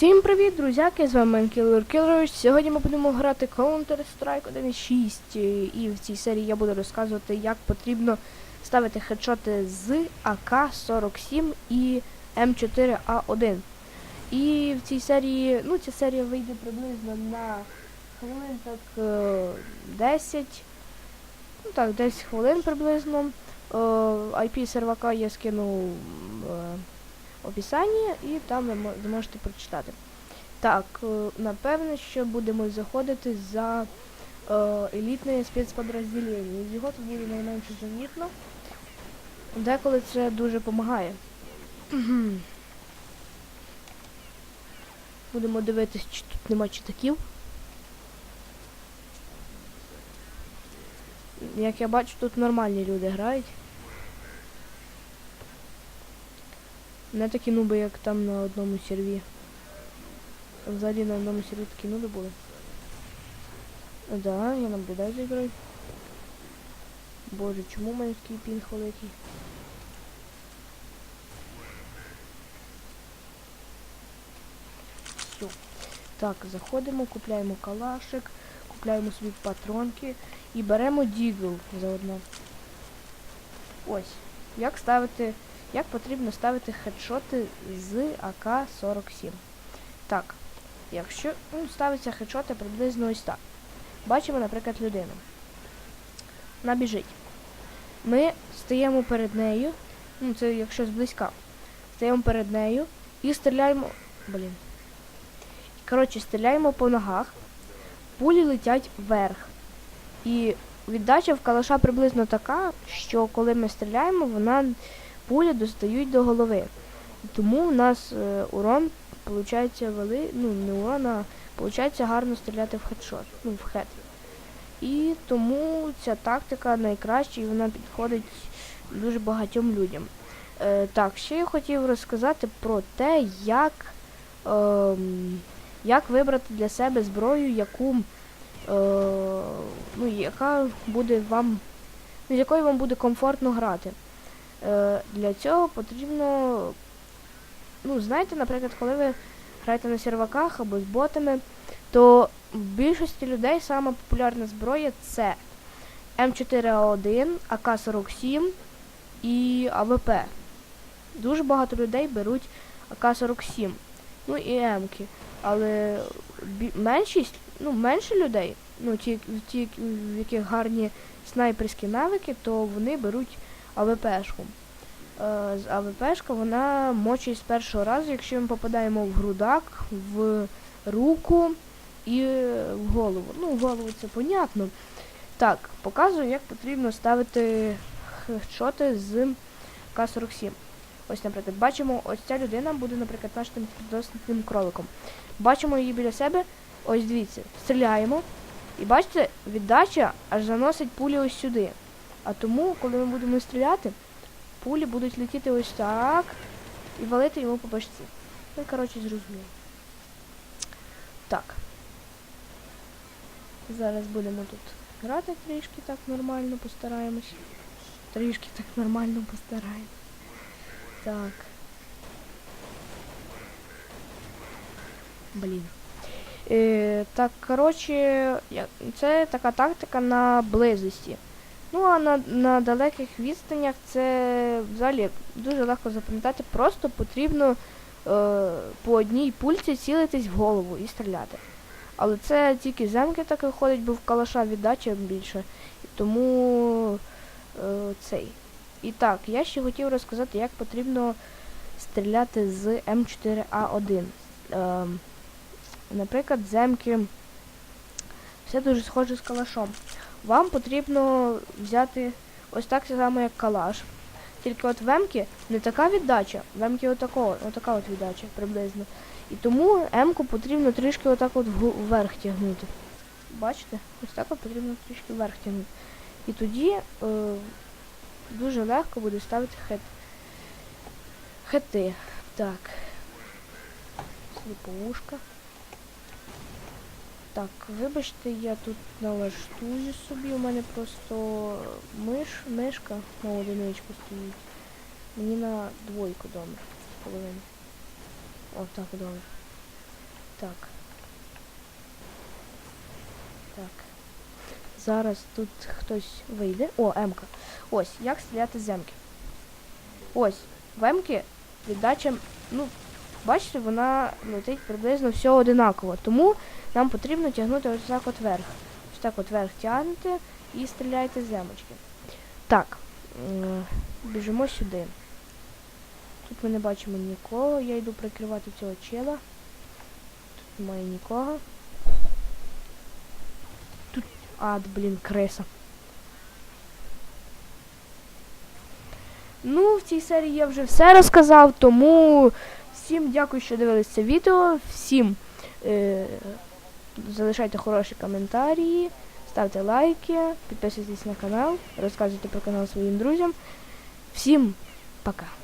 Всім привіт, друзяки! З вами Кілер Кілерович. Сьогодні ми будемо грати Counter-Strike 1.6 і в цій серії я буду розказувати, як потрібно ставити хедшоти з АК-47 і М4А1. І в цій серії, ну ця серія вийде приблизно на хвилин так е, 10. Ну так, 10 хвилин приблизно. Е, IP сервака я скинув е, описанні і там ви мо- зможете прочитати. Так, е, напевне, що будемо заходити за е, елітне спецподрозділення. Його тут буде найменше замітно. Деколи це дуже допомагає. Будемо дивитись, чи тут нема читаків. Як я бачу, тут нормальні люди грають. Не такі нуби, як там на одному серві. Взагалі на одному серві такі нуби були. Да, я наблюдаю за грою. Боже, чому мене такий пінг великий? Все. Так, заходимо, купляємо калашик, купляємо собі патронки і беремо дігл заодно. Ось. Як ставити як потрібно ставити хедшоти з АК-47. Так, якщо ну, ставиться хедшоти приблизно ось так. Бачимо, наприклад, людину. Вона біжить. Ми стаємо перед нею, ну це якщо зблизька, стаємо перед нею і стріляємо. Блін. Коротше, стріляємо по ногах, пулі летять вверх. І віддача в калаша приблизно така, що коли ми стріляємо, вона пулі достають до голови. Тому в нас е, урон виходить вели, ну не урон, а виходить гарно стріляти в хедшот, ну в хед. І тому ця тактика найкраща і вона підходить дуже багатьом людям. Е, так, ще я хотів розказати про те, як, ем, як вибрати для себе зброю, яку, е, ну, яка буде вам, з якою вам буде комфортно грати. Е, для цього потрібно, ну, знаєте, наприклад, коли ви граєте на серваках або з ботами, то в більшості людей сама популярна зброя це М4А1, АК-47 і АВП. Дуже багато людей беруть АК-47, ну і М-ки. Але меншість, ну, менше людей, ну, ті, ті, в яких гарні снайперські навики, то вони беруть АВПшку. Е, з АВПшка вона мочить з першого разу, якщо ми попадаємо в грудак, в руку і в голову. Ну, в голову це понятно. Так, показую, як потрібно ставити хедшоти з К-47. Ось, наприклад, бачимо, ось ця людина буде, наприклад, нашим підосним кроликом. Бачимо її біля себе. Ось дивіться, стріляємо. І бачите, віддача аж заносить пулі ось сюди. А тому, коли ми будемо стріляти, пулі будуть летіти ось так і валити йому по башці. Ну, коротше, зрозуміло. Так. Зараз будемо тут грати трішки так нормально, постараємось. Трішки так нормально постараємось. Так. Блін. Е, так, коротше, це така тактика на близості. Ну, а на, на далеких відстанях це взагалі дуже легко запам'ятати. Просто потрібно е, по одній пульці цілитись в голову і стріляти. Але це тільки земки так виходить, бо в калаша віддача більше. Тому е, цей. І так, я ще хотів розказати, як потрібно стріляти з М4А1. Е, наприклад, земки. Все дуже схоже з калашом. Вам потрібно взяти ось так само, як калаш. Тільки от в Емки не така віддача, в Емки отака от віддача приблизно. І тому Емку потрібно трішки отак от вверх тягнути. Бачите? Ось так от потрібно трішки вверх тягнути. І тоді е, дуже легко буде ставити хет. Хети. Так. Сліповушка. Так, вибачте, я тут налаштую собі, у мене просто миш, мишка на одиничку стоїть. Мені на двойку добре, з половиною. О, так, добре. Так. Так. Зараз тут хтось вийде. О, Емка. Ось, як стріляти з Емки. Ось, в Емки віддача, ну, бачите, вона летить приблизно все одинаково. Тому нам потрібно тягнути ось так от вверх. Ось так от вверх тягнете і стріляєте з Емочки. Так, біжимо сюди. Тут ми не бачимо нікого. Я йду прикривати цього чела. Тут немає нікого. Тут. А, блін, криса. Ну, в цій серії я вже все розказав, тому всім дякую, що дивились це відео. Всім е, залишайте хороші коментарі, ставте лайки, підписуйтесь на канал, розказуйте про канал своїм друзям. Всім пока!